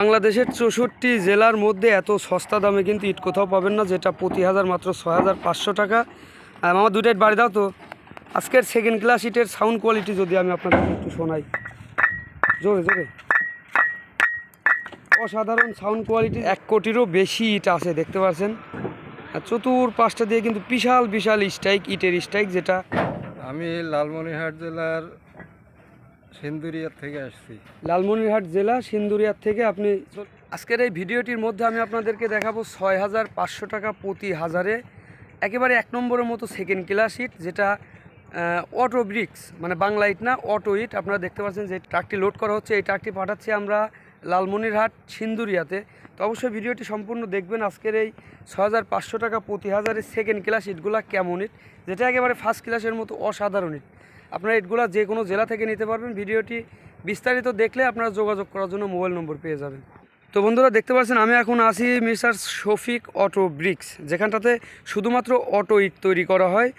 বাংলাদেশের চৌষট্টি জেলার মধ্যে এত সস্তা দামে কিন্তু ইট কোথাও পাবেন না, যেটা প্রতি হাজার মাত্র ছয় হাজার পাঁচশো টাকা। আমার দুটো ইট বাড়ি দাও তো। আজকের সেকেন্ড ক্লাস ইটের সাউন্ড কোয়ালিটি যদি আমি আপনাদের একটু শোনাই। জোরে জোরে। অসাধারণ সাউন্ড কোয়ালিটি এক কোটিরও বেশি ইট আছে, দেখতে পাচ্ছেন? চতুর পাঁচটা দিয়ে কিন্তু বিশাল বিশাল স্ট্রাইক ইটের স্ট্রাইক যেটা আমি লালমনিরহাট জেলার সিন্দুরিয়া থেকে আসছি। লালমনিরহাট জেলা সিন্দুরিয়ার থেকে আপনি আজকের এই ভিডিওটির মধ্যে আমি আপনাদেরকে দেখাবো ছয় হাজার পাঁচশো টাকা প্রতি হাজারে একেবারে এক নম্বরের মতো সেকেন্ড ক্লাস ইট যেটা অটো ব্রিক্স মানে বাংলা ইট না অটো ইট আপনারা দেখতে পাচ্ছেন যে ট্রাকটি লোড করা হচ্ছে। এই ট্রাকটি পাঠাচ্ছি আমরা লালমনিরহাট সিন্দুরিয়াতে। তো অবশ্যই ভিডিওটি সম্পূর্ণ দেখবেন আজকের এই ছ টাকা প্রতি হাজারের সেকেন্ড ক্লাস ইটগুলা কেমন ইট যেটা একেবারে ফার্স্ট ক্লাসের মতো অসাধারণ ইট আপনারা ইটগুলা যে কোনো জেলা থেকে নিতে পারবেন। ভিডিওটি বিস্তারিত দেখলে আপনারা যোগাযোগ করার জন্য মোবাইল নম্বর পেয়ে যাবেন। তো বন্ধুরা, দেখতে পাচ্ছেন, আমি এখন আছি মিস্টার শফিক অটো ব্রিক্স, যেখানটাতে শুধুমাত্র অটো ইট তৈরি করা হয়।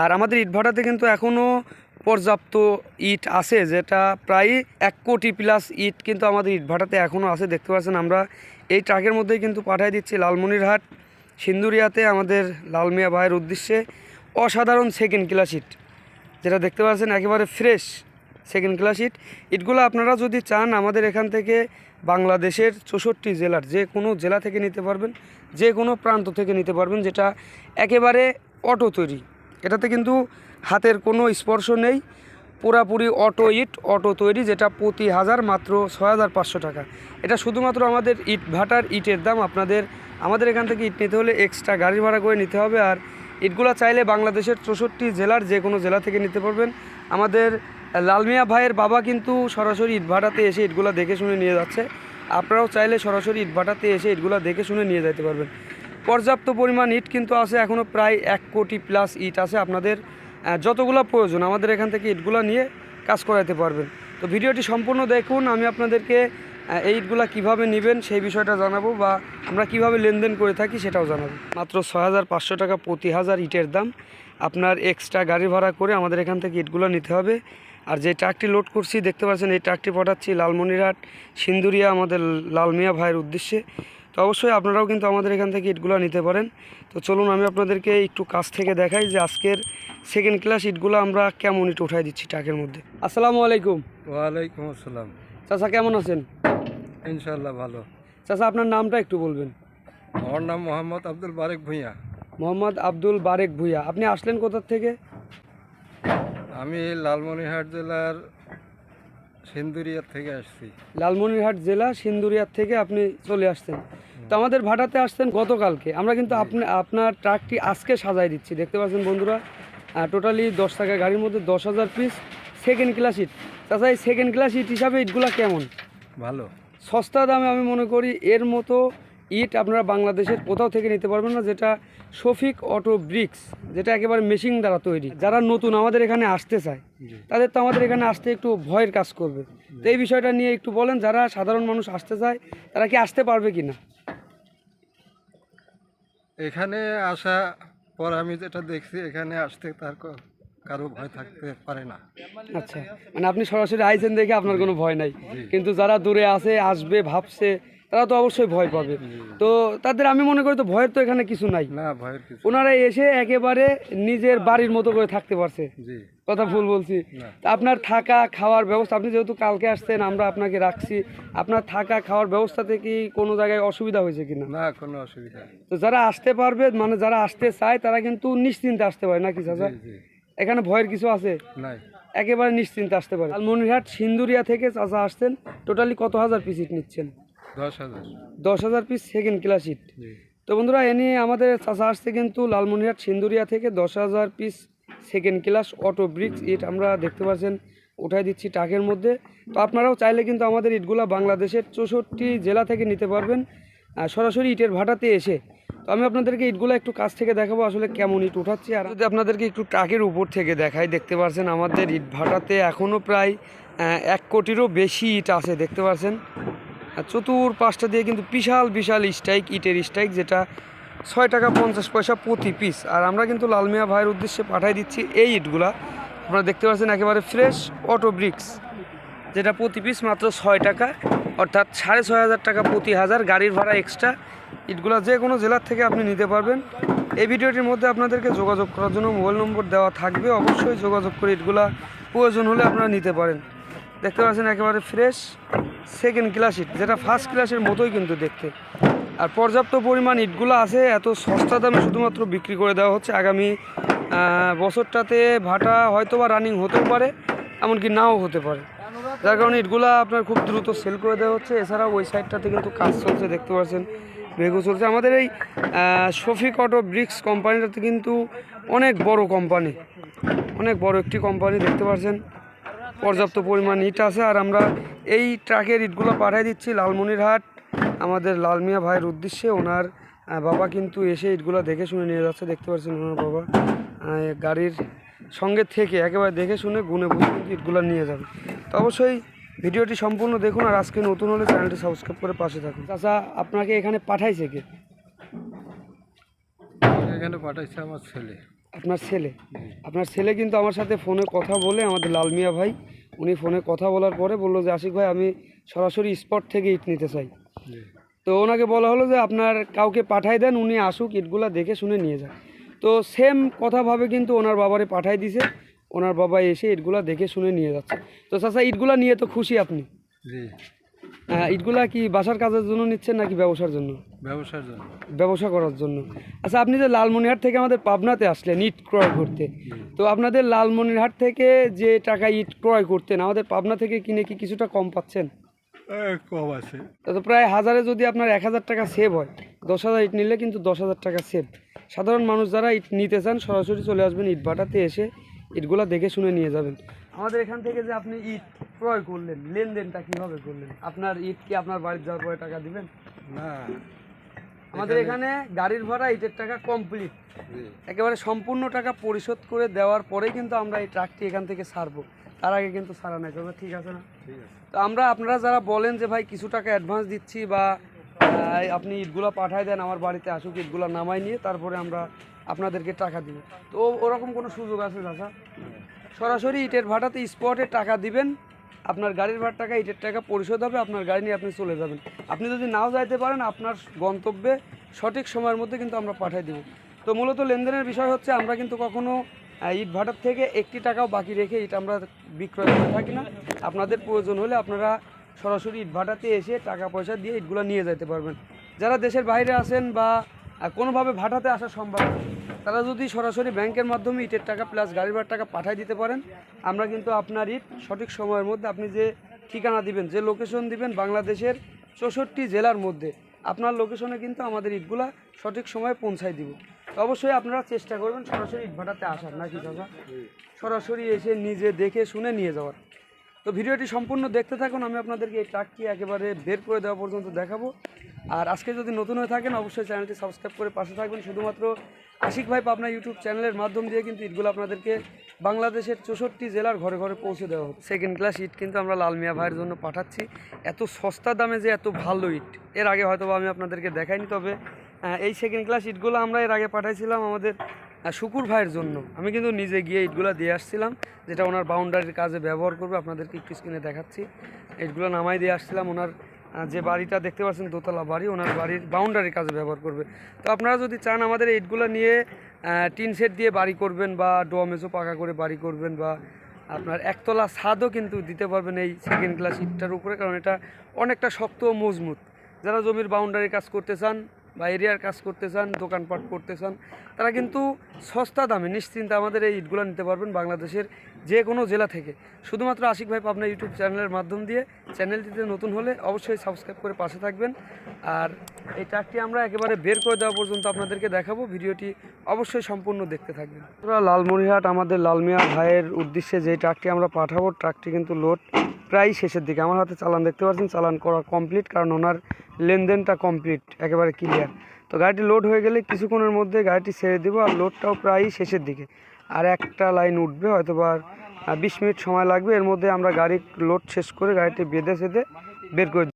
আর আমাদের ইটভাটাতে কিন্তু এখনও পর্যাপ্ত ইট আছে, যেটা প্রায় এক কোটি প্লাস ইট কিন্তু আমাদের ইটভাটাতে এখনও আছে। দেখতে পাচ্ছেন, আমরা এই ট্রাকের মধ্যেই কিন্তু পাঠিয়ে দিচ্ছি লালমনিরহাট, সিন্দুরিয়াতে আমাদের লালমিয়া ভাইয়ের উদ্দেশ্যে। অসাধারণ সেকেন্ড ক্লাস ইট। যেটা দেখতে পাচ্ছেন একেবারে ফ্রেশ সেকেন্ড ক্লাস ইট ইটগুলো আপনারা যদি চান আমাদের এখান থেকে বাংলাদেশের চৌষট্টি জেলার যে কোনো জেলা থেকে নিতে পারবেন, যে কোনো প্রান্ত থেকে নিতে পারবেন, যেটা একেবারে অটো তৈরি। এটাতে কিন্তু হাতের কোনো স্পর্শ নেই, পুরাপুরি অটো ইট অটো তৈরি, যেটা প্রতি হাজার মাত্র ছয় হাজার পাঁচশো টাকা। এটা শুধুমাত্র আমাদের ইট ভাটার ইটের দাম। আপনাদের, আমাদের এখান থেকে ইট নিতে হলে এক্সট্রা গাড়ি ভাড়া করে নিতে হবে। আর ইটগুলো চাইলে বাংলাদেশের চৌষট্টি জেলার যে কোনো জেলা থেকে নিতে পারবেন। আমাদের লালমিয়া ভাইয়ের বাবা কিন্তু সরাসরি ইট ভাটাতে এসে ইটগুলো দেখে শুনে নিয়ে যাচ্ছে। আপনারাও চাইলে সরাসরি ইট ভাটাতে এসে ইটগুলো দেখে শুনে নিয়ে যেতে পারবেন। পর্যাপ্ত পরিমাণ ইট কিন্তু আছে এখনও প্রায় এক কোটি প্লাস ইট আছে আপনাদের যতগুলো প্রয়োজন। আমাদের এখান থেকে ইটগুলো নিয়ে কাজ করাতে পারবেন। তো ভিডিওটি সম্পূর্ণ দেখুন। আমি আপনাদেরকে এই ইটগুলো কীভাবে নেবেন সেই বিষয়টা জানাব বা আমরা কীভাবে লেনদেন করে থাকি সেটাও জানাব। মাত্র ছয় হাজার পাঁচশো টাকা প্রতি হাজার ইটের দাম। আপনার এক্সট্রা গাড়ি ভাড়া করে আমাদের এখান থেকে ইটগুলো নিতে হবে। আর যে ট্রাকটি লোড করছি, দেখতে পাচ্ছেন এই ট্রাকটি পাঠাচ্ছি লালমনিরহাট, সিন্দুরিয়া আমাদের লালমিয়া ভাইয়ের উদ্দেশ্যে। তো অবশ্যই আপনারাও কিন্তু আমাদের এখান থেকে ইটগুলো নিতে পারেন। তো চলুন আমি আপনাদেরকে একটু কাছ থেকে দেখাই যে আজকের সেকেন্ড ক্লাস ইটগুলো আমরা কেমন ইট উঠাই দিচ্ছি ট্রাকের মধ্যে। আসসালামু আলাইকুম। ওয়ালাইকুম আসসালাম। চাচা কেমন আছেন? ইনশাল্লাহ ভালো। চাচা আপনার নামটা একটু বলবেন। আমার নাম মোহাম্মদ আব্দুল বারেক ভূঁইয়া। মোহাম্মদ আব্দুল বারেক ভুইয়া। আপনি আসলেন কোথার থেকে? আমি লালমনিরহাট জেলার সিন্দুরিয়া থেকে আসছি। লালমনিরহাট জেলা সিন্দুরিয়ার থেকে আপনি চলে আসছেন। তো আমাদের ভাটাতে আসছেন গতকালকে। আমরা কিন্তু আপনি আপনার ট্রাকটি আজকে সাজাই দিচ্ছি। দেখতে পাচ্ছেন বন্ধুরা টোটালি দশ টাকা গাড়ির মধ্যে দশ হাজার পিস সেকেন্ড ক্লাস ইট তাছাড়া এই সেকেন্ড ক্লাস ইট হিসাবে ইটগুলো কেমন? ভালো। সস্তা দামে আমি মনে করি এর মতো ইট আপনারা বাংলাদেশের কোথাও থেকে নিতে পারবেন না যেটা শফিক অটো ব্রিক্স যেটা একেবারে মেশিন দ্বারা তৈরি। যারা নতুন আমাদের এখানে আসতে চায় তাদের তো আমাদের এখানে আসতে একটু ভয়ের কাজ করবে। তো এই বিষয়টা নিয়ে একটু বলেন যারা সাধারণ মানুষ আসতে চায় তারা কি আসতে পারবে কি না এখানে আসা পর আমি যেটা দেখছি এখানে আসতে তার কারও ভয় থাকতে পারে না। আচ্ছা মানে আপনি সরাসরি আইছেন দেখে আপনার কোনো ভয় নাই। কিন্তু যারা দূরে আসে আসবে ভাবছে তারা তো অবশ্যই ভয় পাবে। তো তাদের আমি মনে করি তো ভয়ের তো এখানে কিছু নাই। না ভয়ের কিছু ওনারা এসে একেবারে নিজের বাড়ির মতো করে থাকতে পারছে। কথা ভুল বলছি। আপনার থাকা খাওয়ার ব্যবস্থা আপনি যেহেতু কালকে আসছেন আমরা আপনাকে রাখছি। আপনার থাকা খাওয়ার ব্যবস্থাতে কি কোনো জায়গায় অসুবিধা হয়েছে কিনা? না কোনো অসুবিধা তো যারা আসতে পারবে মানে যারা আসতে চায় তারা কিন্তু নিশ্চিন্তে আসতে পারে নাকি চাচা? এখানে ভয়ের কিছু আছে? নাই। একেবারে নিশ্চিন্তে আসতে পারে। লালমনিরহাট সিন্দুরিয়া থেকে চাচা আসছেন টোটালি কত হাজার পিস ইট নিচ্ছেন? দশ হাজার। দশ হাজার পিস সেকেন্ড ক্লাস ইট তো বন্ধুরা এ নিয়ে আমাদের চাচা আসছে কিন্তু লালমনিরহাট সিন্দুরিয়া থেকে দশ হাজার piece second class auto bricks ইট আমরা দেখতে পাচ্ছেন উঠাই দিচ্ছি টাকের মধ্যে। তো আপনারাও চাইলে কিন্তু আমাদের ইটগুলা বাংলাদেশের চৌষট্টি জেলা থেকে নিতে পারবেন। সরাসরি ইটের ভাটাতে এসে আমি আপনাদেরকে ইটগুলো একটু কাছ থেকে দেখাবো আসলে কেমন ইট উঠাচ্ছি আর যদি আপনাদেরকে একটু ট্রাকের উপর থেকে দেখাই, দেখতে পাচ্ছেন আমাদের ইট ভাটাতে এখনও প্রায় এক কোটিরও বেশি ইট আছে, দেখতে পাচ্ছেন চতুর পাঁচটা দিয়ে কিন্তু বিশাল বিশাল স্ট্রাইক, ইটের স্ট্রাইক, যেটা ছয় টাকা পঞ্চাশ পয়সা প্রতি পিস। আর আমরা কিন্তু লালমিয়া ভাইয়ের উদ্দেশ্যে পাঠাই দিচ্ছি এই ইটগুলা। আপনারা দেখতে পাচ্ছেন একেবারে ফ্রেশ অটো ব্রিক্স, যেটা প্রতি পিস মাত্র ছয় টাকা, অর্থাৎ সাড়ে ছয় হাজার টাকা প্রতি হাজার গাড়ির ভাড়া এক্সট্রা। ইটগুলো যে কোনো জেলার থেকে আপনি নিতে পারবেন। এই ভিডিওটির মধ্যে আপনাদেরকে যোগাযোগ করার জন্য মোবাইল নম্বর দেওয়া থাকবে। অবশ্যই যোগাযোগ করে ইটগুলা প্রয়োজন হলে আপনারা নিতে পারেন। দেখতে পাচ্ছেন একেবারে ফ্রেশ সেকেন্ড ক্লাস ইট, যেটা ফার্স্ট ক্লাসের মতোই কিন্তু দেখতে। আর পর্যাপ্ত পরিমাণ ইটগুলো আছে, এত সস্তা দামে শুধুমাত্র বিক্রি করে দেওয়া হচ্ছে। আগামী বছরটাতে ভাটা হয়তো বা রানিং হতেও পারে, এমনকি নাও হতে পারে। যার কারণে ইটগুলা আপনার খুব দ্রুত সেল করে দেওয়া হচ্ছে। এছাড়াও ওই সাইডটাতে কিন্তু কাজ চলছে, দেখতে পাচ্ছেন। বেগু চলছে। আমাদের এই শফিক অটো ব্রিক্স কোম্পানিটাতে কিন্তু অনেক বড় কোম্পানি। অনেক বড় একটি কোম্পানি, দেখতে পাচ্ছেন। পর্যাপ্ত পরিমাণ ইট আছে। আর আমরা এই ট্রাকের ইটগুলো পাঠিয়ে দিচ্ছি লালমনিরহাট। আমাদের লালমিয়া ভাইয়ের উদ্দেশ্যে ওনার বাবা কিন্তু এসে ইটগুলো দেখে শুনে নিয়ে যাচ্ছে। দেখতে পাচ্ছেন ওনার বাবা গাড়ির সঙ্গে থেকে একেবারে দেখে শুনে গুনে বুঝে ইটগুলো নিয়ে যাবে। তো অবশ্যই ভিডিওটি সম্পূর্ণ দেখুন আর আজকে নতুন হলে চ্যানেলটি সাবস্ক্রাইব করে পাশে থাকুন। চাচা আপনাকে এখানে পাঠাইছে কে? এখানে পাঠাইছে আমার ছেলে। আপনার ছেলে? আপনার ছেলে কিন্তু আমার সাথে ফোনে কথা বলে আমাদের লালমিয়া ভাই উনি ফোনে কথা বলার পরে বলল যে আশিক ভাই আমি সরাসরি স্পট থেকে ইট নিতে চাই। তো ওনাকে বলা হলো যে আপনার কাউকে পাঠাই দেন উনি আসুক ইটগুলা দেখে শুনে নিয়ে যান। তো সেম কথাভাবে কিন্তু ওনার বাবারে পাঠাই দিছে। ওনার বাবা এসে ইটগুলা দেখে শুনে নিয়ে যাচ্ছে। তো চাচা ইটগুলা নিয়ে তো খুশি আপনি? জি। ইটগুলা কি বাসার কাজের জন্য নিচ্ছেন নাকি ব্যবসার জন্য? ব্যবসার জন্য। ব্যবসা করার জন্য। আচ্ছা আপনি যে লালমনিরহাট থেকে আমাদের পাবনাতে আসলেন ইট ক্রয় করতে তো আপনাদের লালমনিরহাট থেকে যে টাকা ইট ক্রয় করতেন আমাদের পাবনা থেকে কিনে কি কিছুটা কম পাচ্ছেন? কম আছে। তো প্রায় হাজারে যদি আপনার এক হাজার টাকা সেভ হয় দশ হাজার ইট নিলে কিন্তু দশ হাজার টাকা সেভ সাধারণ মানুষ যারা ইট নিতে চান সরাসরি চলে আসবেন ইট ভাটাতে এসে ইটগুলা দেখে শুনে নিয়ে যাবেন। আমাদের এখান থেকে যে আপনি ইট ক্রয় করলেন লেনদেনটা কীভাবে করলেন? আপনার ইট কি আপনার বাড়িতে যাওয়ার পরে টাকা দিবেন? না। আমাদের এখানে গাড়ির ভাড়া ইটের টাকা কমপ্লিট একেবারে সম্পূর্ণ টাকা পরিশোধ করে দেওয়ার পরেই কিন্তু আমরা এই ট্রাকটি এখান থেকে সারবো। তার আগে কিন্তু সারা নাই তবে ঠিক আছে না? তো আমরা আপনারা যারা বলেন যে ভাই কিছু টাকা অ্যাডভান্স দিচ্ছি বা আপনি ইটগুলো পাঠায় দেন, আমার বাড়িতে আসুক ইটগুলো নামাই নিয়ে তারপরে আমরা আপনাদেরকে টাকা দিব। তো ওরকম কোনো সুযোগ আছে দাদা সরাসরি ইটের ভাড়াতে স্পটে টাকা দিবেন, আপনার গাড়ির ভাড়ার টাকা, ইটের টাকা পরিশোধ হবে, আপনার গাড়ি নিয়ে আপনি চলে যাবেন। আপনি যদি নাও যাইতে পারেন, আপনার গন্তব্যে সঠিক সময়ের মধ্যে কিন্তু আমরা পাঠিয়ে দেব। তো মূলত লেনদেনের বিষয় হচ্ছে, আমরা কিন্তু কখনো ইট ভাটার থেকে একটি টাকাও বাকি রেখে ইট আমরা বিক্রয় করে থাকি না। আপনাদের প্রয়োজন হলে আপনারা সরাসরি ইট ভাটাতে এসে টাকা পয়সা দিয়ে ইটগুলো নিয়ে যেতে পারবেন। যারা দেশের বাইরে আছেন বা কোনোভাবে ভাটাতে আসা সম্ভব তারা যদি সরাসরি ব্যাংকের মাধ্যমে ইটের টাকা প্লাস গাড়ি ভাড়ার টাকা পাঠিয়ে দিতে পারেন, আমরা কিন্তু আপনার ইট সঠিক সময়ের মধ্যে আপনি যে ঠিকানা দিবেন, যে লোকেশন দিবেন বাংলাদেশের চৌষট্টি জেলার মধ্যে, আপনার লোকেশনে কিন্তু আমাদের ইটগুলা সঠিক সময়ে পৌঁছায় দিব। অবশ্যই আপনারা চেষ্টা করবেন সরাসরি ইট ভাটাতে আসার, নাকি দাদা সরাসরি এসে নিজে দেখে শুনে নিয়ে যাওয়ার। তো ভিডিওটি সম্পূর্ণ দেখতে থাকুন, আমি আপনাদেরকে এই ট্রাকটি একেবারে বের করে দেওয়া পর্যন্ত দেখাবো। আর আজকে যদি নতুন হয়ে থাকেন, অবশ্যই চ্যানেলটি সাবস্ক্রাইব করে পাশে থাকবেন। শুধুমাত্র আশিক ভাই পাবনা ইউটিউব চ্যানেলের মাধ্যম দিয়ে কিন্তু ইটগুলো আপনাদেরকে বাংলাদেশের চৌষট্টি জেলার ঘরে ঘরে পৌঁছে দেওয়া হবে সেকেন্ড ক্লাস ইট কিন্তু আমরা লালমিয়া ভাইয়ের জন্য পাঠাচ্ছি। এত সস্তা দামে যে এত ভালো ইট এর আগে হয়তো আমি আপনাদেরকে দেখাইনি, তবে এই সেকেন্ড ক্লাস ইটগুলো আমরা এর আগে পাঠাইছিলাম আমাদের শুকুর ভাইয়ের জন্য। আমি কিন্তু নিজে গিয়ে ইটগুলো দিয়ে আসছিলাম, যেটা ওনার বাউন্ডারির কাজে ব্যবহার করবে, আপনাদেরকে একটু স্ক্রিনে দেখাচ্ছি। ইটগুলো নামাই দিয়ে আসছিলাম, ওনার যে বাড়িটা দেখতে পাচ্ছেন, দোতলা বাড়ি, ওনার বাড়ির বাউন্ডারির কাজে ব্যবহার করবে। তো আপনারা যদি চান আমাদের ইটগুলো নিয়ে টিন সেট দিয়ে বাড়ি করবেন বা ডোয়ামেজো পাকা করে বাড়ি করবেন বা আপনার একতলা ছাদও কিন্তু দিতে পারবেন এই সেকেন্ড ক্লাস ইটটার উপরে, কারণ এটা অনেকটা শক্ত ও মজবুত। যারা জমির বাউন্ডারির কাজ করতে চান বা এরিয়ার কাজ করতে চান, দোকানপাট করতে চান, তারা কিন্তু সস্তা দামে নিশ্চিন্তে আমাদের এই ইটগুলো নিতে পারবেন বাংলাদেশের যে কোনো জেলা থেকে। শুধুমাত্র আশিক ভাই পাবনা ইউটিউব চ্যানেলের মাধ্যম দিয়ে চ্যানেলটিতে নতুন হলে অবশ্যই সাবস্ক্রাইব করে পাশে থাকবেন। আর এই ট্রাকটি আমরা একেবারে বের করে দেওয়া পর্যন্ত আপনাদেরকে দেখাবো। ভিডিওটি অবশ্যই সম্পূর্ণ দেখতে থাকবেন। আমরা লালমনিরহাট আমাদের লালমিয়া ভাইয়ের উদ্দেশ্যে যে ট্রাকটি আমরা পাঠাবো, ট্রাকটি কিন্তু লোড। প্রায় শেষের দিকে। আমার হাতে চালান দেখতে পাচ্ছেন? চালান করা কমপ্লিট কারণ ওনার লেনদেনটা কমপ্লিট একেবারে ক্লিয়ার তো গাড়িটি লোড হয়ে গেলে কিছুক্ষণের মধ্যে গাড়িটি ছেড়ে দেবো, আর লোডটাও প্রায় শেষের দিকে। আর একটা লাইন উঠবে হয়তো বা বিশ মিনিট সময় লাগবে। এর মধ্যে আমরা গাড়ি লোড শেষ করে গাড়িটি বেঁধে সেঁধে বের করে